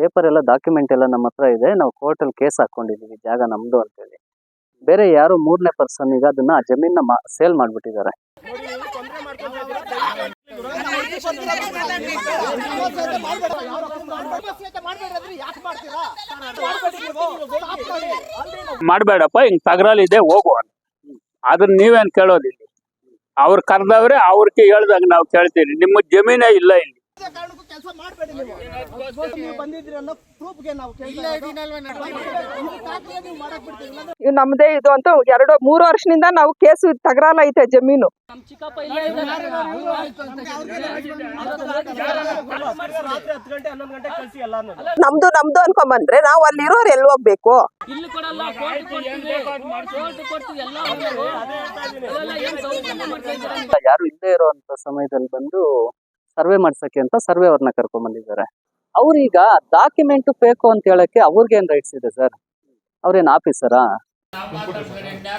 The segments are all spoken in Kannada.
ಪೇಪರ್ ಎಲ್ಲ ಡಾಕ್ಯುಮೆಂಟ್ ಎಲ್ಲ ನಮ್ಮ ಹತ್ರ ಇದೆ. ನಾವು ಕೋರ್ಟಲ್ಲಿ ಕೇಸ್ ಹಾಕೊಂಡಿದ್ದೀವಿ ಜಾಗ ನಮ್ದು ಅಂತೇಳಿ. ಬೇರೆ ಯಾರು ಮೂರನೇ ಪರ್ಸನ್ ಈಗ ಅದನ್ನ ಆ ಜಮೀನ ಸೇಲ್ ಮಾಡ್ಬಿಟ್ಟಿದ್ದಾರೆ. ಮಾಡಬೇಡಪ್ಪ, ಹಿಂಗ್ ತಗರಲ್ಲಿದೆ ಹೋಗು ಅಂತ. ಅದನ್ನ ನೀವೇನ್ ಕೇಳೋದಿಲ್ಲ ಅವ್ರು ಕರ್ದವ್ರೆ ಅವ್ರಿಗೆ ಹೇಳ್ದಾಗ ನಾವು ಕೇಳ್ತೀವಿ. ನಿಮ್ಮ ಜಮೀನೇ ಇಲ್ಲ ಇಲ್ಲಿ. ಕೆಲಸ ಮಾಡಬೇಡಿ ನೀವು. ನೀವು ಬಂದಿದ್ರಿ ಅನ್ನೋ ಪ್ರೂಫ್ಗೆ ನಾವು ಇವ್ ನಮ್ದೇ ಇದು ಅಂತ ಎರಡು ಮೂರು ವರ್ಷದಿಂದ ನಾವು ಕೇಸು ತಗರಾಲ ಐತೆ ಜಮೀನು. ರಾತ್ರಿ ಹತ್ತು ಗಂಟೆ ಹನ್ನೊಂದು ಗಂಟೆ ಕಳಿಸಿ ಎಲ್ಲಾನು ನಮ್ದು ನಮ್ದು ಅನ್ಕೊಂಬಂದ್ರೆ ನಾವು ಅಲ್ಲಿ ಇರೋರು ಎಲ್ಲಿ ಹೋಗ್ಬೇಕು? ಯಾರು ಇಲ್ಲದೆ ಇರುವಂತ ಸಮಯದಲ್ಲಿ ಬಂದು ಸರ್ವೆ ಮಾಡ್ಸಕ್ಕೆ ಅಂತ ಸರ್ವೆ ಅವ್ರನ್ನ ಕರ್ಕೊಂಡ್ ಬಂದಿದ್ದಾರೆ. ಅವ್ರೀಗ ಡಾಕ್ಯುಮೆಂಟ್ ಬೇಕು ಅಂತ ಹೇಳಕ್ಕೆ ಅವ್ರಿಗೇನ್ ರೈಟ್ಸ್ ಇದೆ ಸರ್? ಅವ್ರೇನ್ ಆಫೀಸರಾ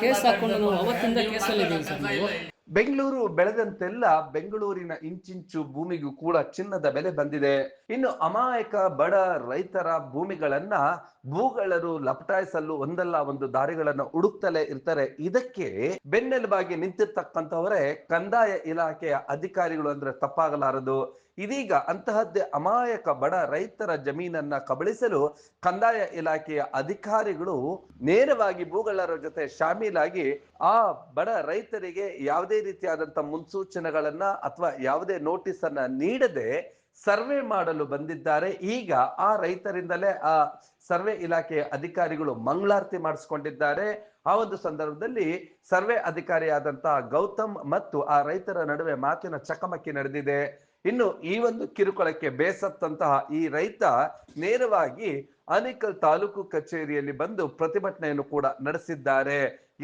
ಕೇಸ್ ಹಾಕೊಂಡು ಅವತ್ತಿಂದ ಕೇಸಲ್ಲಿ ಸರ್ ಬೆಂಗಳೂರು ಬೆಳೆದಂತೆಲ್ಲ ಬೆಂಗಳೂರಿನ ಇಂಚಿಂಚು ಭೂಮಿಗೂ ಕೂಡ ಚಿನ್ನದ ಬೆಲೆ ಬಂದಿದೆ. ಇನ್ನು ಅಮಾಯಕ ಬಡ ರೈತರ ಭೂಮಿಗಳನ್ನ ಭೂಗಳರು ಲಪಟಾಯಿಸಲು ಒಂದಲ್ಲ ಒಂದು ದಾರಿಗಳನ್ನ ಹುಡುಕ್ತಲೇ ಇರ್ತಾರೆ. ಇದಕ್ಕೆ ಬೆನ್ನೆಲುಬಾಗಿ ನಿಂತಿರ್ತಕ್ಕಂಥವರೇ ಕಂದಾಯ ಇಲಾಖೆಯ ಅಧಿಕಾರಿಗಳು ಅಂದ್ರೆ ತಪ್ಪಾಗಲಾರದು. ಇದೀಗ ಅಂತಹದ್ದೇ ಅಮಾಯಕ ಬಡ ರೈತರ ಜಮೀನನ್ನ ಕಬಳಿಸಲು ಕಂದಾಯ ಇಲಾಖೆಯ ಅಧಿಕಾರಿಗಳು ನೇರವಾಗಿ ಭೂಗಳರ ಜೊತೆ ಶಾಮೀಲಾಗಿ ಆ ಬಡ ರೈತರಿಗೆ ಯಾವುದೇ ರೀತಿಯಾದಂತ ಮುನ್ಸೂಚನೆಗಳನ್ನ ಅಥವಾ ಯಾವುದೇ ನೋಟಿಸ್ ಅನ್ನ ನೀಡದೆ ಸರ್ವೆ ಮಾಡಲು ಬಂದಿದ್ದಾರೆ. ಈಗ ಆ ರೈತರಿಂದಲೇ ಆ ಸರ್ವೆ ಇಲಾಖೆಯ ಅಧಿಕಾರಿಗಳು ಮಂಗಳಾರತಿ ಮಾಡಿಸ್ಕೊಂಡಿದ್ದಾರೆ. ಆ ಒಂದು ಸಂದರ್ಭದಲ್ಲಿ ಸರ್ವೆ ಅಧಿಕಾರಿಯಾದಂತಹ ಗೌತಮ್ ಮತ್ತು ಆ ರೈತರ ನಡುವೆ ಮಾತಿನ ಚಕಮಕಿ ನಡೆದಿದೆ. ಇನ್ನು ಈ ಒಂದು ಕಿರುಕುಳಕ್ಕೆ ಬೇಸತ್ತಂತಹ ಈ ರೈತ ನೇರವಾಗಿ ಅನಿಕಲ್ ತಾಲೂಕು ಕಚೇರಿಯಲ್ಲಿ ಬಂದು ಪ್ರತಿಭಟನೆಯನ್ನು ಕೂಡ ನಡೆಸಿದ್ದಾರೆ.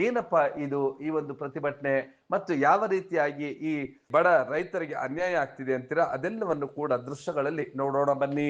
ಏನಪ್ಪಾ ಇದು ಈ ಒಂದು ಪ್ರತಿಭಟನೆ? ಮತ್ತು ಯಾವ ರೀತಿಯಾಗಿ ಈ ಬಡ ರೈತರಿಗೆ ಅನ್ಯಾಯ ಆಗ್ತಿದೆ ಅಂತೀರಾ? ಅದೆಲ್ಲವನ್ನು ಕೂಡ ದೃಶ್ಯಗಳಲ್ಲಿ ನೋಡೋಣ ಬನ್ನಿ.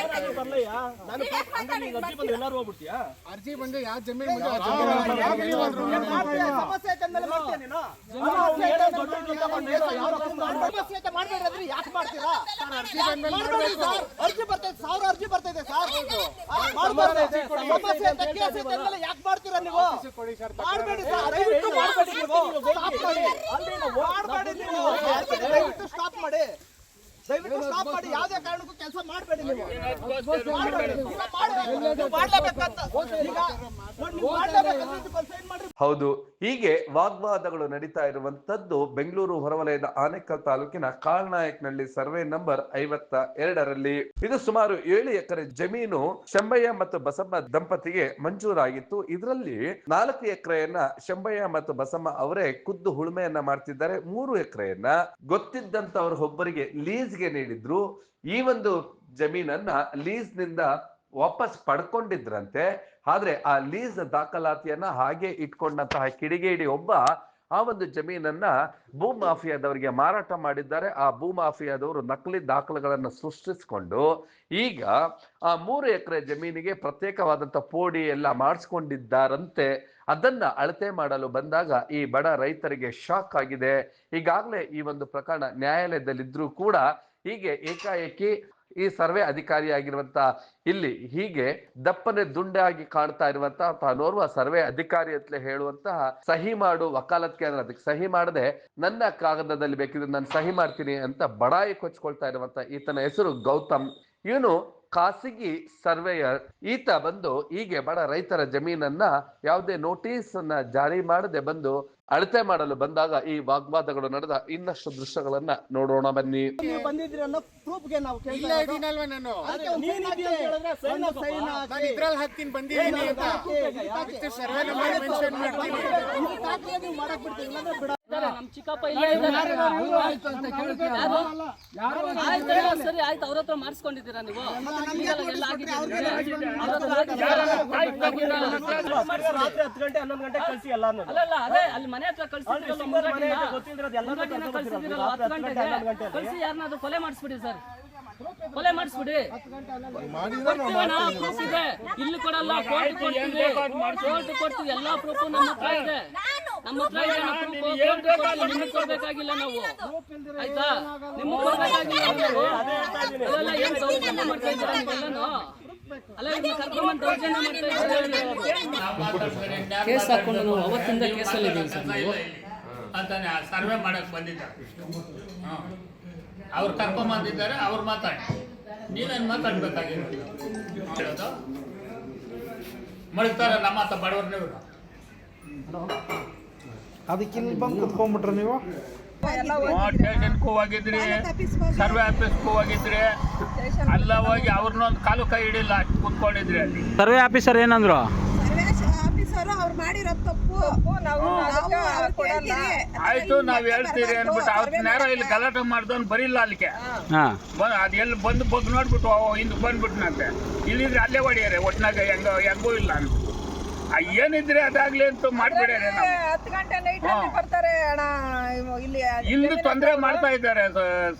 ಅರ್ಜಿ ಬಂದ್ರೆ ಎಲ್ಲಾರು ಹೋಗ್ಬಿಡ್ತೀಯಾ ಅರ್ಜಿ ಬಂದು ಯಾವ ಜಮೀನು ಯಾಕೆ ಮಾಡ್ತೀರಾ. ಅರ್ಜಿ ಬರ್ತೈತೆ ಸಾವಿರ ಅರ್ಜಿ ಬರ್ತೈತೆ ಸರ್. ಸಮಸ್ಯೆ ಅಂತ ಕೇಸ್ ಐತೆ ಅಂದ್ಮೇಲೆ ಯಾಕೆ ಮಾಡ್ತೀರಾ ನೀವು ಮಾಡ್ಬೇಡಿ ಸರ್ ದಯವಿಟ್ಟು ಮಾಡ್ಬೇಡಿ ನೀವು ಮಾಡ್ಬೇಡಿ ನೀವು ದಯವಿಟ್ಟು ಸ್ಟಾಪ್ ಮಾಡಿ. ದಯವಿಟ್ಟು ಸ್ಟಾಪ್ ಮಾಡಿ ಯಾವುದೇ ಕಾರಣಕ್ಕೂ ಕೆಲಸ ಮಾಡಬೇಡಿ ನೀವು. ಹೌದು ಹೀಗೆ ವಾಗ್ವಾದಗಳು ನಡೀತಾ ಇರುವಂತದ್ದು ಬೆಂಗಳೂರು ಹೊರವಲಯದ ಆನೇಕಲ್ ತಾಲೂಕಿನ ಕಾಳ್ನಾಯಕ್ನಲ್ಲಿ ಸರ್ವೆ ನಂಬರ್ ಐವತ್ತ ಎರಡರಲ್ಲಿ. ಇದು ಸುಮಾರು ಏಳು ಎಕರೆ ಜಮೀನು ಶಂಬಯ್ಯ ಮತ್ತು ಬಸಮ್ಮ ದಂಪತಿಗೆ ಮಂಜೂರಾಗಿತ್ತು. ಇದರಲ್ಲಿ ನಾಲ್ಕು ಎಕರೆಯನ್ನ ಶಂಬಯ್ಯ ಮತ್ತು ಬಸಮ್ಮ ಅವರೇ ಖುದ್ದು ಉಳುಮೆಯನ್ನ ಮಾಡ್ತಿದ್ದಾರೆ. ಮೂರು ಎಕರೆಯನ್ನ ಗೊತ್ತಿದ್ದಂತವ್ರ ಒಬ್ಬರಿಗೆ ಲೀಸ್ಗೆ ನೀಡಿದ್ರು, ಈ ಒಂದು ಜಮೀನನ್ನ ಲೀಸ್ನಿಂದ ವಾಪಸ್ ಪಡ್ಕೊಂಡಿದ್ರಂತೆ. ಆದ್ರೆ ಆ ಲೀಸ್ ದಾಖಲಾತಿಯನ್ನ ಹಾಗೆ ಇಟ್ಕೊಂಡಂತಹ ಕಿಡಿಗೇಡಿ ಒಬ್ಬ ಆ ಒಂದು ಜಮೀನನ್ನ ಭೂ ಮಾಫಿಯಾದವರಿಗೆ ಮಾರಾಟ ಮಾಡಿದ್ದಾರೆ. ಆ ಭೂ ಮಾಫಿಯಾದವರು ನಕಲಿ ದಾಖಲೆಗಳನ್ನ ಸೃಷ್ಟಿಸಿಕೊಂಡು ಈಗ ಆ ಮೂರು ಎಕರೆ ಜಮೀನಿಗೆ ಪ್ರತ್ಯೇಕವಾದಂತ ಪೋಡಿ ಎಲ್ಲ ಮಾಡಿಸ್ಕೊಂಡಿದ್ದಾರಂತೆ. ಅದನ್ನ ಅಳತೆ ಮಾಡಲು ಬಂದಾಗ ಈ ಬಡ ರೈತರಿಗೆ ಶಾಕ್ ಆಗಿದೆ. ಈಗಾಗಲೇ ಈ ಒಂದು ಪ್ರಕರಣ ನ್ಯಾಯಾಲಯದಲ್ಲಿದ್ರೂ ಕೂಡ ಹೀಗೆ ಏಕಾಏಕಿ ಈ ಸರ್ವೆ ಅಧಿಕಾರಿಯಾಗಿರುವಂತ ಇಲ್ಲಿ ಹೀಗೆ ದಪ್ಪನೆ ದುಂಡಾಗಿ ಕಾಣ್ತಾ ಇರುವಂತಹ ತಾನೋರ್ವ ಸರ್ವೆ ಅಧಿಕಾರಿ ಅಂತಲೇ ಹೇಳುವಂತಹ ಸಹಿ ಮಾಡು ವಕಾಲತ್ ಕೇಂದ್ರ ಅದಕ್ಕೆ ಸಹಿ ಮಾಡದೆ ನನ್ನ ಕಾಗದದಲ್ಲಿ ಬೇಕಿದ್ರೆ ನಾನು ಸಹಿ ಮಾಡ್ತೀನಿ ಅಂತ ಬಡಾಯಿ ಕೊಚ್ಕೊಳ್ತಾ ಇರುವಂತ ಈತನ ಹೆಸರು ಗೌತಮ್. ಇವನು ಖಾಸಗಿ ಸರ್ವೇಯರ್ ಈತ ಬಂದು ಹೀಗೆ ಬಡ ರೈತರ ಜಮೀನನ್ನ ಯಾವುದೇ ನೋಟಿಸ್ ಅನ್ನ ಜಾರಿ ಮಾಡದೆ ಬಂದು ಅಳತೆ ಮಾಡಲು ಬಂದಾಗ ಈ ವಾಗ್ವಾದಗಳು ನಡೆದ ಇನ್ನಷ್ಟು ದೃಶ್ಯಗಳನ್ನ ನೋಡೋಣ ಬನ್ನಿ. ಬಂದಿದ್ದೀನಿ ನಮ್ ಚಿಕ್ಕಪ್ಪ ಸರಿ ಆಯ್ತು. ಅವ್ರ ಹತ್ರ ಮಾಡಿಸ್ಕೊಂಡಿದ್ದೀರಾ ನೀವು? ಎಲ್ಲ? ರಾತ್ರಿ ಹತ್ತು ಗಂಟೆ ಹನ್ನೊಂದು ಗಂಟೆ ಕಳಿಸಿ ಎಲ್ಲಾನು ಅಲ್ಲಲ್ಲ ಅದೇ ಅಲ್ಲಿ ಮನೆ ಹತ್ರ ಕಳ್ಸಿದ್ರಲ್ಲ. ಕಳ್ಸಿ ಯಾರನ್ನಾದ್ರೂ ಕೊಲೆ ಮಾಡಿಸ್ಬಿಡಿ ಸರ್. ಕೊಲೆ ಮಾಡಿಸ್ಬಿಡಿ. ಇದೆ. ಇಲ್ಲಿ ಕೊಡಲ್ಲ ಕೋರ್ಟ್ ಕೊಡ್ತೀವಿ. ಕೋರ್ಟ್ ಕೊಡ್ತೀವಿ ಎಲ್ಲಾ ಪ್ರೂಫ್ ನಮ್ಮ ಹತ್ರ ಇದೆ. ನಮ್ಮ ಹತ್ರ. ನಿಮ್ಗೆ ಕೊಡ್ಬೇಕಾಗಿಲ್ಲ ನಾವು. ಆಯ್ತಾ? ನಿಮ್ಗೆ ಕೊಡ್ಬೇಕಾಗಿಲ್ಲ ನಾವು. ಅಲ್ಲೆಲ್ಲ ಏನ್ ದೌರ್ಜನ್ಯ ಮಾಡ್ತಾ ಇದ್ದೀರಾ ನೀವೆಲ್ಲನೂ ಅಲ್ಲ ಇವ್ರನ್ನ ಕರ್ಕೊಂಡ್ಬಂದು ದೌರ್ಜನ್ಯ ಮಾಡ್ತಾ ಇದ್ದೀರಾ ಕೇಸ್ ಹಾಕೊಂಡು ನಾವು ಅವತ್ತಿಂದ ಕೇಸಲ್ಲಿ ಇದ್ದೀವಿ ಸರ್. ನೀವು ಅಂತಾನೆ ಸರ್ವೆ ಮಾಡಕ್ ಬಂದಿದ್ದಾರೆ. ಅವ್ರು ಕರ್ಕೊಂಬಂದಿದ್ದಾರೆ ಅವ್ರು ಮಾತಾಡಿ. ನೀವೇನು ಮಾತಾಡ್ಬೇಕಾಗಿರೋದು ನಮ್ಮ ಹತ್ರ ಬಡವ್ರನ್ನ ಇವರು ಅದಕ್ಕೆ ಇಲ್ಲಿ ಬಂದು ಕುತ್ಕೊಂಡ್ಬಿಟ್ರೆ ನೀವು? ಸ್ಟೇಷನ್ಗೂ ಹೋಗಿದ್ರಿ ಸರ್ವೆ ಆಫೀಸ್ಗೂ ಹೋಗಿದ್ರಿ ಅಲ್ಲ ಹೋಗಿ ಅವ್ರನ್ನೊಂದು ಕಾಲು ಕೈ ಹಿಡಿಲ್ಲ ಅಷ್ಟು ಕುತ್ಕೊಂಡಿದ್ರಿ ಅಲ್ಲಿ. ಸರ್ವೆ ಆಫೀಸರ್ ಏನಂದ್ರು? ಆಫೀಸರ್ ಅವ್ರು ಮಾಡಿರೋ ತಪ್ಪು. ನಾವು ನಾವು ಕೊಡಲ್ಲ. ಆಯ್ತು ನಾವ್ ಹೇಳ್ತೀರಿ ಅನ್ಬಿಟ್ಟು ಅವ್ರ ನೇರ ಇಲ್ಲಿ ಗಲಾಟೆ ಮಾಡ್ದವ್ನು ಬರಿಲ್ಲ ಅಲ್ಲಿಗೆ ಹಾ. ಬಂದ್ ಅದ್ ಎಲ್ಲಿ ಬಂದು ಬಗ್ ನೋಡ್ಬಿಟ್ಟು ಅವ ಹಿಂದ್ ಬಂದ್ಬಿಟ್ನಂತೆ. ಇಲ್ಲಿದ್ರೆ ಅಲ್ಲೇ ಹೊಡಿಯಾರೆ ಒಟ್ನಾಗ ಹೆಂಗ ಹೆಂಗೂ ಇಲ್ಲ ಅಂತ. ಏನಿದ್ರೆ ಅದಾಗ್ಲಿ ಅಂತ ಮಾಡ್ಬೇಡ ನಾವು. ಹತ್ತು ಗಂಟೆ ನೈಟ್ ಅಲ್ಲಿ ಹಾ. ಬರ್ತಾರೆ ಅಣ್ಣ ಇಲ್ಲಿ ಇಲ್ಲಿ ತೊಂದರೆ ಮಾಡ್ತಾ ಇದ್ದಾರೆ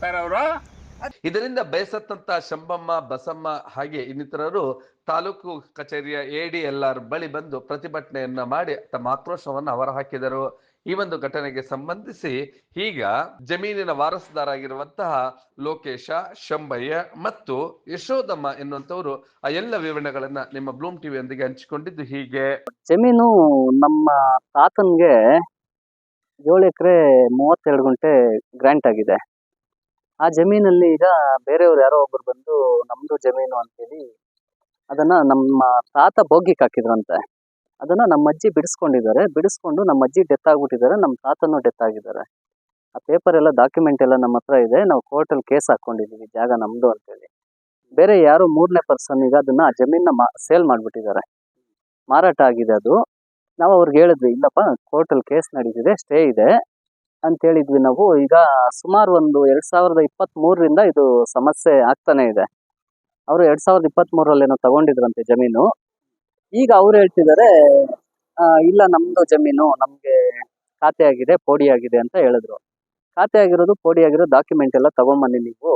ಸರ್ ಅವರು. ಇದರಿಂದ ಬೇಸತ್ತಂತ ಶಂಬಮ್ಮ ಬಸಮ್ಮ ಹಾಗೆ ಇನ್ನಿತರರು ತಾಲೂಕು ಕಚೇರಿಯ ಎಡಿಎಲ್ಆರ್ ಬಳಿ ಬಂದು ಪ್ರತಿಭಟನೆಯನ್ನ ಮಾಡಿ ತಮ್ಮ ಆಕ್ರೋಶವನ್ನು ಹೊರಹಾಕಿದರು ಈ ಒಂದು ಘಟನೆಗೆ ಸಂಬಂಧಿಸಿ ಈಗ ಜಮೀನಿನ ವಾರಸುದಾರಾಗಿರುವಂತಹ ಲೋಕೇಶ, ಶಂಭಯ್ಯ ಮತ್ತು ಯಶೋದಮ್ಮ ಎನ್ನುವಂತವರು ಆ ಎಲ್ಲ ವಿವರಣೆಗಳನ್ನ ನಿಮ್ಮ ಬ್ಲೂಮ್ ಟಿವಿಯೊಂದಿಗೆ ಹಂಚಿಕೊಂಡಿದ್ದು ಹೀಗೆ. ಜಮೀನು ನಮ್ಮ ತಾತನ್ಗೆ ಏಳು ಎಕರೆ ಮೂವತ್ತೆರಡು ಗಂಟೆ ಗ್ರಾಂಟ್ ಆಗಿದೆ. ಆ ಜಮೀನಲ್ಲಿ ಈಗ ಬೇರೆಯವ್ರು ಯಾರೋ ಒಬ್ರು ಬಂದು ನಮ್ದು ಜಮೀನು ಅಂತೇಳಿ ಅದನ್ನ ನಮ್ಮ ತಾತ ಬೋಗಿಗೆ ಹಾಕಿದ್ರಂತೆ. ಅದನ್ನ ನಮ್ಮ ಅಜ್ಜಿ ಬಿಡಿಸ್ಕೊಂಡಿದ್ದಾರೆ. ಬಿಡಿಸ್ಕೊಂಡು ನಮ್ಮ ಅಜ್ಜಿ ಡೆತ್ ಆಗ್ಬಿಟ್ಟಿದ್ದಾರೆ. ನಮ್ಮ ತಾತನು ಡೆತ್ ಆಗಿದ್ದಾರೆ. ಆ ಪೇಪರ್ ಎಲ್ಲ ಡಾಕ್ಯುಮೆಂಟ್ ಎಲ್ಲ ನಮ್ಮ ಹತ್ರ ಇದೆ. ನಾವು ಕೋರ್ಟಲ್ಲಿ ಕೇಸ್ ಹಾಕೊಂಡಿದೀವಿ. ಜಾಗ ನಮ್ಮದು ಅಂತೇಳಿ ಬೇರೆ ಯಾರು ಮೂರನೇ ಪರ್ಸನ್ ಈಗ ಅದನ್ನ ಆ ಜಮೀನ ಮಾ ಸೇಲ್ ಮಾಡ್ಬಿಟ್ಟಿದ್ದಾರೆ. ಮಾರಾಟ ಆಗಿದೆ ಅದು. ನಾವು ಅವ್ರಿಗೆ ಹೇಳಿದ್ವಿ, ಇಲ್ಲಪ್ಪ ಕೋರ್ಟಲ್ಲಿ ಕೇಸ್ ನಡೀತಿದೆ ಸ್ಟೇ ಇದೆ ಅಂತ ಹೇಳಿದ್ವಿ ನಾವು. ಈಗ ಸುಮಾರು ಒಂದು ಎರಡ್ ಸಾವಿರದ ಇಪ್ಪತ್ತ್ ಮೂರರಿಂದ ಇದು ಸಮಸ್ಯೆ ಆಗ್ತಾನೆ ಇದೆ. ಅವರು ಎರಡ್ ಸಾವಿರದ ಮೂರಲ್ಲೇನೋ ತಗೊಂಡಿದ್ರಂತೆ ಜಮೀನು. ಈಗ ಅವ್ರು ಹೇಳ್ತಿದ್ದಾರೆ ಇಲ್ಲ, ನಮ್ದು ಜಮೀನು ನಮ್ಗೆ ಖಾತೆ ಆಗಿದೆ, ಪೋಡಿ ಆಗಿದೆ ಅಂತ ಹೇಳಿದ್ರು. ಖಾತೆ ಆಗಿರೋದು, ಪೋಡಿ ಆಗಿರೋ ಡಾಕ್ಯುಮೆಂಟ್ ಎಲ್ಲ ತಗೊಂಬನ್ನಿ ನೀವು.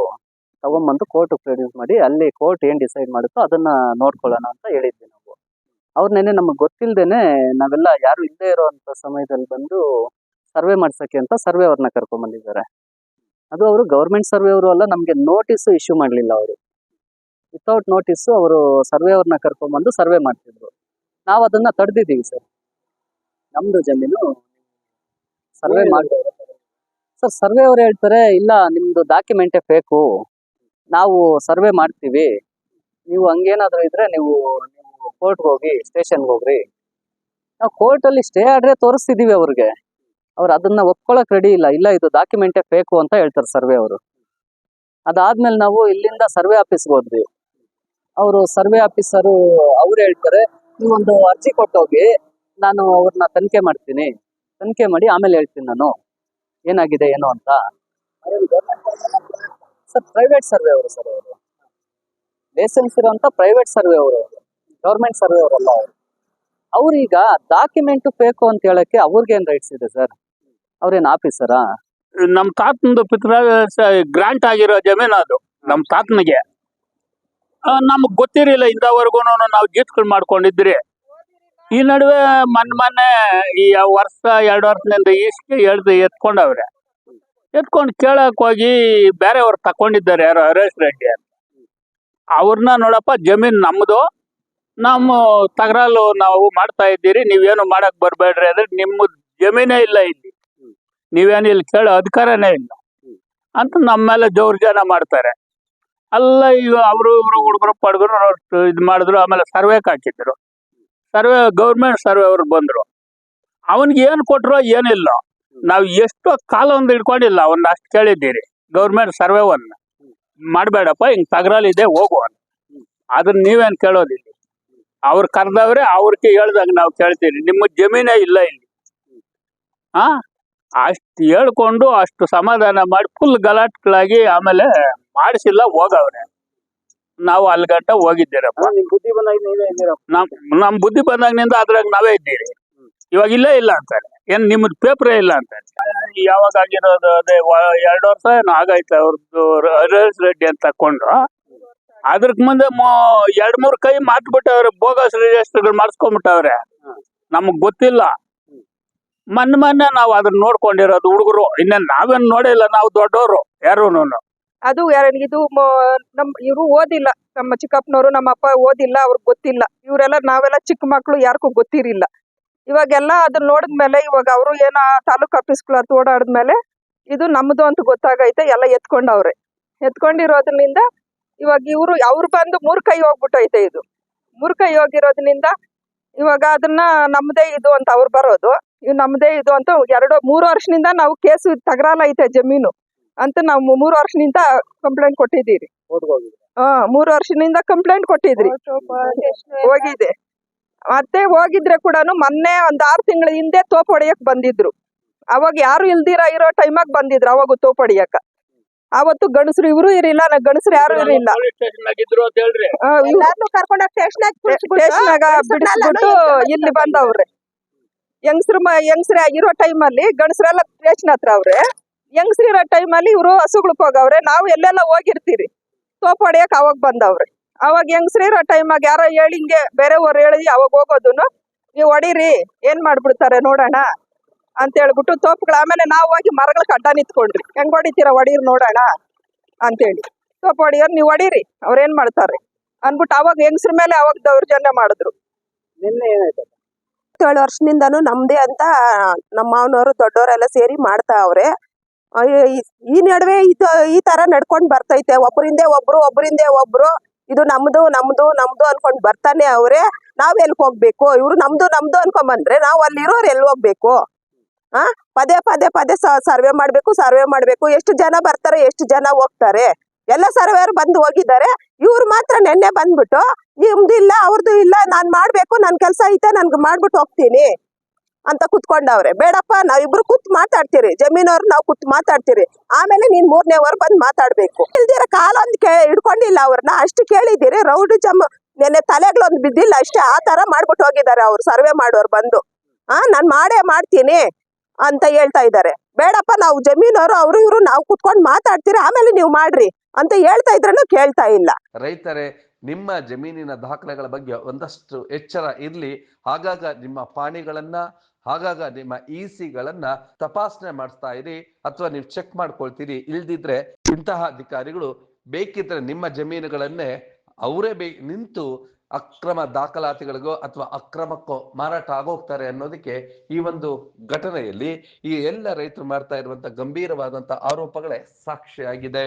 ತಗೊಂಬಂದು ಕೋರ್ಟ್ ಪ್ರೊಡ್ಯೂಸ್ ಮಾಡಿ, ಅಲ್ಲಿ ಕೋರ್ಟ್ ಏನ್ ಡಿಸೈಡ್ ಮಾಡುತ್ತೋ ಅದನ್ನ ನೋಡ್ಕೊಳ್ಳೋಣ ಅಂತ ಹೇಳಿದ್ವಿ ನಾವು. ಅವ್ರ ನೆನೆ ನಮಗೆ ಗೊತ್ತಿಲ್ಲದೇನೆ ನಾವೆಲ್ಲ ಯಾರು ಇಲ್ಲದೆ ಇರೋಂಥ ಸಮಯದಲ್ಲಿ ಬಂದು ಸರ್ವೆ ಮಾಡ್ಸಕ್ಕೆ ಅಂತ ಸರ್ವೆ ಅವ್ರನ್ನ ಕರ್ಕೊಂಡ್ ಬಂದಿದ್ದಾರೆ ಅದು ಅವರು ಗೌರ್ಮೆಂಟ್ ಸರ್ವೆ ಅವರು ಅಲ್ಲ, ನಮಗೆ ನೋಟಿಸ್ ಇಶ್ಯೂ ಮಾಡಲಿಲ್ಲ ಅವರು. ವಿತೌಟ್ ನೋಟಿಸ್ ಅವರು ಸರ್ವೆ ಅವ್ರನ್ನ ಕರ್ಕೊಂಡ್ಬಂದು ಸರ್ವೆ ಮಾಡ್ತಿದ್ರು. ನಾವು ಅದನ್ನ ತಡೆದಿದ್ದೀವಿ ಸರ್. ನಮ್ದು ಜಮೀನು ಸರ್ವೆ ಮಾಡಿ ಸರ್ ಸರ್ವೆ ಅವ್ರು ಹೇಳ್ತಾರೆ ಇಲ್ಲ ನಿಮ್ದು ಡಾಕ್ಯುಮೆಂಟ್ ಫೇಕು ನಾವು ಸರ್ವೆ ಮಾಡ್ತೀವಿ. ನೀವು ಹಂಗೇನಾದ್ರೂ ಇದ್ರೆ ನೀವು ನೀವು ಕೋರ್ಟ್ಗೆ ಹೋಗಿ ಸ್ಟೇಷನ್ಗೆ ಹೋಗ್ರಿ. ನಾವು ಕೋರ್ಟಲ್ಲಿ ಸ್ಟೇ ಆದ್ರೆ ತೋರಿಸ್ತಿದೀವಿ ಅವ್ರಿಗೆ. ಅವ್ರು ಅದನ್ನ ಒಪ್ಕೊಳಕ್ ರೆಡಿ ಇಲ್ಲ. ಇಲ್ಲ ಇದು ಡಾಕ್ಯುಮೆಂಟೇ ಫೇಕು ಅಂತ ಹೇಳ್ತಾರೆ ಸರ್ವೆ ಅವರು. ಅದಾದ್ಮೇಲೆ ನಾವು ಇಲ್ಲಿಂದ ಸರ್ವೆ ಆಫೀಸ್ಗೆ ಹೋದ್ವಿ. ಅವರು ಸರ್ವೆ ಆಫೀಸರು, ಅವ್ರು ಹೇಳ್ತಾರೆ, ನೀವೊಂದು ಅರ್ಜಿ ಕೊಟ್ಟೋಗಿ ನಾನು ಅವ್ರನ್ನ ತನಿಖೆ ಮಾಡ್ತೀನಿ. ತನಿಖೆ ಮಾಡಿ ಆಮೇಲೆ ಹೇಳ್ತೀನಿ ನಾನು. ಏನಾಗಿದೆ, ಏನು ಅಂತ. ಸರ್ ಪ್ರೈವೇಟ್ ಸರ್ವೆ ಅವರು ಸರ್ ಅವರು. ಲೈಸೆನ್ಸ್ ಇರೋಂಥ ಪ್ರೈವೇಟ್ ಸರ್ವೆ ಅವರು. ಗೌರ್ಮೆಂಟ್ ಸರ್ವೆ ಅವರಲ್ಲ ಅವರು. ಅವ್ರೀಗ ಡಾಕ್ಯುಮೆಂಟ್ ಬೇಕು ಅಂತ ಹೇಳಕ್ಕೆ ಅವ್ರಿಗೇನ್ ರೈಟ್ಸ್ ಇದೆ ಸರ್? ಅವ್ರೇನು ಆಫೀಸರಾ ನಮ್ ತಾತನದು ಪಿತ್ರ ಗ್ರಾಂಟ್ ಆಗಿರೋ ಜಮೀನು ಅದು ನಮ್ ತಾತನಿಗೆ. ನಮಗ್ ಗೊತ್ತಿರಲಿಲ್ಲ ಇಂದವರೆಗೂ ನಾವು ಜೀತ್ಗಳು ಮಾಡ್ಕೊಂಡಿದ್ರಿ. ಈ ನಡುವೆ ಮನ್ ಮೊನ್ನೆ ಈ ವರ್ಷ ಎರಡು ವರ್ಷದಿಂದ ಈಸ್ಗೆ ಎಳ್ದು ಎತ್ಕೊಂಡವ್ರೆ. ಎತ್ಕೊಂಡು ಕೇಳಕ್ ಹೋಗಿ ಬೇರೆಯವ್ರು ತಕೊಂಡಿದ್ದಾರೆ ಯಾರು ಹರೇಶ್ ರೆಡ್ಡಿ ಅಂತ. ಅವ್ರನ್ನ ನೋಡಪ್ಪ ಜಮೀನ್ ನಮ್ದು. ನಮ್ಮ ತಗರಾಲು ನಾವು ಮಾಡ್ತಾ ಇದ್ದೀರಿ, ನೀವೇನು ಮಾಡಕ್ ಬರ್ಬೇಡ್ರಿ ಅಂದ್ರೆ ನಿಮ್ಮ ಜಮೀನೇ ಇಲ್ಲ ಇಲ್ಲಿ. ನೀವೇನು ಇಲ್ಲಿ ಕೇಳೋ ಅಧಿಕಾರನೇ ಇಲ್ಲ. ಅಂತ ನಮ್ಮ ಮೇಲೆ ದೌರ್ಜನ್ಯ ಮಾಡ್ತಾರೆ. ಅಲ್ಲ, ಈಗ ಅವರು ಇವರು ಹುಡುಗರು ಪಡ್ಗರು ಇದು ಮಾಡಿದ್ರು, ಆಮೇಲೆ ಸರ್ವೆ ಹಾಕಿದ್ರು. ಸರ್ವೆ ಗೌರ್ಮೆಂಟ್ ಸರ್ವೆ ಅವ್ರು ಬಂದ್ರು. ಅವನಿಗೆ ಏನು ಕೊಟ್ರು ಏನಿಲ್ಲ. ನಾವು ಎಷ್ಟು ಕಾಲ ಒಂದು ಹಿಡ್ಕೊಂಡಿಲ್ಲ ಅವನ್ನ ಅಷ್ಟು ಕೇಳಿದ್ದೀರಿ. ಗೌರ್ಮೆಂಟ್ ಸರ್ವೆ ಮಾಡಬೇಡಪ್ಪ, ಹಿಂಗ್ ತಗರಲ್ಲಿದೆ ಹೋಗು ಅಂತ. ಅದನ್ನ ನೀವೇನ್ ಕೇಳೋದಿಲ್ಲ. ಅವ್ರು ಕರೆದವ್ರೆ ಅವ್ರಿಗೆ ಹೇಳ್ದಂಗ ನಾವು ಕೇಳ್ತೀರಿ. ನಿಮ್ಮ ಜಮೀನೇ ಇಲ್ಲ ಇಲ್ಲಿ. ಹಾ ಅಷ್ಟು ಹೇಳ್ಕೊಂಡು ಅಷ್ಟು ಸಮಾಧಾನ ಮಾಡಿ ಫುಲ್ ಗಲಾಟ್ಗಳಾಗಿ ಆಮೇಲೆ ಮಾಡಿಸಿಲ್ಲ ಹೋಗವ್ರೆ ನಾವು ಅಲ್ಲಿ ಗಂಟ ಹೋಗಿದ್ದೀರಪ್ಪ. ನಿಮ್ ಬುದ್ಧಿ ಬಂದಾಗ ನೀವೇ ಇದ್ದೀರಪ್ಪ. ನಮ್ ನಮ್ ಬುದ್ಧಿ ಬಂದಾಗಿನಿಂದ ಅದ್ರಾಗ ನಾವೇ ಇದ್ದೀರಿ. ಇವಾಗ ಇಲ್ಲೇ ಇಲ್ಲ ಅಂತಾರೆ ಏನ್ ನಿಮ್ಮದ್ ಪೇಪರ್ ಇಲ್ಲ ಅಂತಾರೆ ಯಾವಾಗ ಆಗಿರೋದು ಅದೇ ಎರಡು ವರ್ಷ ಏನೋ ಆಗೈತೆ ಅವ್ರದ್ದು ಹರೇಶ್ ರೆಡ್ಡಿ ಅಂತ ತಕೊಂಡು ಅದ್ರಕ್ ಮುಂದೆ ಎರಡ್ ಮೂರ್ ಕೈ ಮಾತ್ಬಿಟ್ಟವ್ರೆ ಬೋಗಸ್ ರಿಜಿಸ್ಟರ್ಗಳು ಮಾಡಿಸ್ಕೊಂಡ್ಬಿಟ್ಟವ್ರೆ ನಮಗ್ ಗೊತ್ತಿಲ್ಲ. ಮೊನ್ನೆ ಮೊನ್ನೆ ನಾವು ಅದನ್ನ ನೋಡ್ಕೊಂಡಿರೋದು ಹುಡುಗರು. ಇನ್ನೇನ್ ನಾವೇನ್ ನೋಡಿಲ್ಲ ನಾವು ದೊಡ್ಡವರು ಯಾರೂನು ಅದು ಇದು ನಮ್ ಇವರು ಓದಿಲ್ಲ. ನಮ್ಮ ಚಿಕ್ಕಪ್ಪನವರು, ನಮ್ಮ ಅಪ್ಪ ಓದಿಲ್ಲ, ಅವ್ರಿಗೆ ಗೊತ್ತಿಲ್ಲ. ಇವರೆಲ್ಲ ನಾವೆಲ್ಲ ಚಿಕ್ಕ ಮಕ್ಕಳು ಯಾರಿಗೂ ಗೊತ್ತಿರಿಲ್ಲ. ಇವಾಗೆಲ್ಲ ಅದನ್ನ ನೋಡಿದ್ಮೇಲೆ ಇವಾಗ ಅವರು ಏನೋ ತಾಲೂಕ್ ಆಫೀಸ್ಗಳು ಹತ್ತು ಓಡಾಡಿದ್ಮೇಲೆ ಇದು ನಮ್ಮದು ಅಂತ ಗೊತ್ತಾಗೈತೆ, ಎಲ್ಲ ಎತ್ಕೊಂಡವ್ರೆ. ಎತ್ಕೊಂಡಿರೋದ್ರಿಂದ ಇವಾಗ ಇವರು, ಅವ್ರು ಬಂದು ಮೂರ್ ಕೈ ಹೋಗ್ಬಿಟ್ಟೈತೆ ಇದು. ಮೂರ್ ಕೈ ಹೋಗಿರೋದ್ರಿಂದ ಇವಾಗ ಅದನ್ನ ನಮ್ಮದೇ ಇದು ಅಂತ ಅವ್ರು ಬರೋದು. ಇವ್ ನಮ್ದೇ ಇದು ಅಂತ ಎರಡು, ಮೂರು ವರ್ಷದಿಂದ ನಾವು ಕೇಸು ತಗರಾಲ ಐತೆ ಜಮೀನು. ಅಂತ ನಾವು ಮೂರು ವರ್ಷದಿಂದ ಕಂಪ್ಲೇಂಟ್ ಕೊಟ್ಟಿದ್ದೀರಿ. ಹಾ ಮೂರು ವರ್ಷದಿಂದ ಕಂಪ್ಲೇಂಟ್ ಕೊಟ್ಟಿದ್ರಿ. ಹೋಗಿದೆ. ಮತ್ತೆ ಹೋಗಿದ್ರೆ ಕೂಡ ಮೊನ್ನೆ ಒಂದ್ ಆರು ತಿಂಗಳ ಹಿಂದೆ ತೋಪ್ ಹೊಡಿಯಕ್ ಬಂದಿದ್ರು. ಅವಾಗ ಯಾರು ಇಲ್ದಿರ ಇರೋ ಟೈಮಾಗ ಬಂದಿದ್ರು ಅವಾಗ ತೋಪ್ ಹೊಡಿಯಕ. ಅವತ್ತು ಗಂಡಸರು ಇವರು ಇರಲಿಲ್ಲ ನಾ ಗಂಡಸರು ಯಾರು ಇರಲಿಲ್ಲ. ಬಿಡಿಸ್ಬಿಟ್ಟು ಇಲ್ಲಿ ಬಂದವ್ರೆ. ಹೆಂಗಸ್ರು ಹೆಂಗಸ್ರ ಇರೋ ಟೈಮಲ್ಲಿ ಗಣಸರೆಲ್ಲ ಸ್ಟೇಷನ್ ಹತ್ರ ಅವ್ರೆ. ಹೆಂಗಸ್ರು ಇರೋ ಟೈಮಲ್ಲಿ ಇವರು ಹಸುಗಳು ಹೋಗವ್ರೆ ನಾವು ಎಲ್ಲೆಲ್ಲ ಹೋಗಿರ್ತೀರಿ. ತೋಪ್ ಹೊಡಿಯಕ್ ಅವಾಗ ಬಂದವ್ರೆ. ಅವಾಗ ಹೆಂಗಸ್ರು ಇರೋ ಟೈಮಾಗ ಯಾರೋ ಹೇಳಿ ಹಿಂಗೆ ಬೇರೆ ಊರು ಹೇಳಿ ಅವಾಗ ಹೋಗೋದನ್ನು ನೀವು ಹೊಡೀರಿ ಏನ್ ಮಾಡ್ಬಿಡ್ತಾರೆ ನೋಡೋಣ? ಅಂತ ಹೇಳ್ಬಿಟ್ಟು ತೋಪ್ಗಳು ಆಮೇಲೆ ನಾವು ಹೋಗಿ ಮರಗಳಿಗೆ ಅಡ್ಡ ನಿಂತ್ಕೊಂಡ್ರಿ ಹೆಂಗ್ ಹೊಡಿತೀರ ಹೊಡೀರಿ ನೋಡೋಣ? ಅಂತೇಳಿ. ತೋಪ್ ಹೊಡಿಯೋರ್ ನೀವು ಹೊಡೀರಿ ಅವ್ರೇನ್ ಮಾಡ್ತಾರೆ? ಅಂದ್ಬಿಟ್ಟು ಅವಾಗ ಹೆಂಗಸ್ರ ಮೇಲೆ ಅವಾಗ ದೌರ್ಜನ್ಯ ಮಾಡಿದ್ರು. ನಿನ್ನೆ ಏನಾಯ್ತು? ಏಳು ವರ್ಷದಿಂದನೂ ನಮ್ದೇ ಅಂತ ನಮ್ಮ ಮಾವನವರು ದೊಡ್ಡವರೆಲ್ಲ ಸೇರಿ ಮಾಡ್ತಾ ಅವ್ರೆ. ಈ- ನಡುವೆ ಇದು ಈ ತರ ನಡ್ಕೊಂಡ್ ಬರ್ತೈತೆ. ಒಬ್ಬರಿಂದೆ ಒಬ್ರು ಒಬ್ಬರಿಂದೆ ಒಬ್ರು. ಇದು ನಮ್ದು ನಮ್ದು ನಮ್ದು ಅನ್ಕೊಂಡ್ ಬರ್ತಾನೆ ಅವ್ರೆ. ನಾವ್ ಎಲ್ಲಿ ಹೋಗ್ಬೇಕು? ಇವ್ರು ನಮ್ದು ನಮ್ದು ಅನ್ಕೊಂಡ್ ಬಂದ್ರೆ ನಾವ್ ಅಲ್ಲಿರೋರು ಎಲ್ ಹೋಗ್ಬೇಕು? ಆ? ಪದೇ ಪದೇ ಪದೇ ಸರ್ವೆ ಮಾಡ್ಬೇಕು ಸರ್ವೆ ಮಾಡ್ಬೇಕು. ಎಷ್ಟು ಜನ ಬರ್ತಾರೆ, ಎಷ್ಟು ಜನ ಹೋಗ್ತಾರೆ? ಎಲ್ಲ ಸರ್ವೇರ್ ಬಂದು ಹೋಗಿದ್ದಾರೆ. ಇವ್ರು ಮಾತ್ರ ನೆನ್ನೆ ಬಂದ್ಬಿಟ್ಟು ನಿಮ್ದು ಇಲ್ಲ ಅವ್ರದ್ದು ಇಲ್ಲ, ನಾನ್ ಮಾಡ್ಬೇಕು, ನನ್ ಕೆಲ್ಸ ಐತೆ, ನನ್ಗೆ ಮಾಡ್ಬಿಟ್ಟು ಹೋಗ್ತೀನಿ. ಅಂತ ಕುತ್ಕೊಂಡವ್ರೆ. ಬೇಡಪ್ಪ, ನಾವಿಬ್ರು ಕುತ್ ಮಾತಾಡ್ತೀರಿ. ಜಮೀನವ್ರು ನಾವು ಕುತ್ ಮಾತಾಡ್ತೀರಿ. ಆಮೇಲೆ ನೀನ್ ಮೂರನೇ ವಾರ ಬಂದ್ ಮಾತಾಡ್ಬೇಕು. ಇಲ್ದಿರ ಕಾಲೊಂದ್ ಕೇ ಹಿಡ್ಕೊಂಡಿಲ್ಲ ಅವ್ರನ್ನ ಅಷ್ಟು ಕೇಳಿದಿರಿ ರೌಡಿ ಜಮ್ ನೆನ್ನೆ ತಲೆಗಳೊಂದು ಬಿದ್ದಿಲ್ಲ ಅಷ್ಟೇ. ಆ ತರ ಮಾಡ್ಬಿಟ್ಟು ಹೋಗಿದ್ದಾರೆ ಅವ್ರು, ಸರ್ವೆ ಮಾಡೋರು ಬಂದು. ಆ, ನಾನ್ ಮಾಡೇ ಮಾಡ್ತೀನಿ ಅಂತ ಹೇಳ್ತಾ ಇದ್ದಾರೆ. ಬೇಡಪ್ಪ, ನಾವು ಜಮೀನವರು, ಅವರು ಇವ್ರು ನಾವು ಕುತ್ಕೊಂಡ್ ಮಾತಾಡ್ತೀರಿ. ಆಮೇಲೆ ನೀವು ಮಾಡ್ರಿ ಅಂತ ಹೇಳ್ತಾ ಇದ್ರನು ಕೇಳ್ತಾ ಇಲ್ಲ. ರೈತರೇ, ನಿಮ್ಮ ಜಮೀನಿನ ದಾಖಲೆಗಳ ಬಗ್ಗೆ ಒಂದಷ್ಟು ಎಚ್ಚರ ಇರ್ಲಿ. ಆಗಾಗ ನಿಮ್ಮ ಪಾಣಿಗಳನ್ನ ಆಗಾಗ ನಿಮ್ಮ ಇ ಸಿಗಳನ್ನ ತಪಾಸಣೆ ಮಾಡಿಸ್ತಾ ಇರಿ ಅಥವಾ ನೀವು ಚೆಕ್ ಮಾಡ್ಕೊಳ್ತೀರಿ. ಇಲ್ದಿದ್ರೆ ಇಂತಹ ಅಧಿಕಾರಿಗಳು ಬೇಕಿದ್ರೆ ನಿಮ್ಮ ಜಮೀನುಗಳನ್ನೇ ಅವರೇ ಬೇ ನಿಂತು ಅಕ್ರಮ ದಾಖಲಾತಿಗಳಿಗೋ ಅಥವಾ ಅಕ್ರಮಕ್ಕೋ ಮಾರಾಟ ಆಗೋಗ್ತಾರೆ ಅನ್ನೋದಕ್ಕೆ ಈ ಒಂದು ಘಟನೆಯಲ್ಲಿ ಈ ಎಲ್ಲ ರೈತರು ಮಾಡ್ತಾ ಇರುವಂತ ಗಂಭೀರವಾದಂತ ಆರೋಪಗಳೇ ಸಾಕ್ಷಿಯಾಗಿದೆ.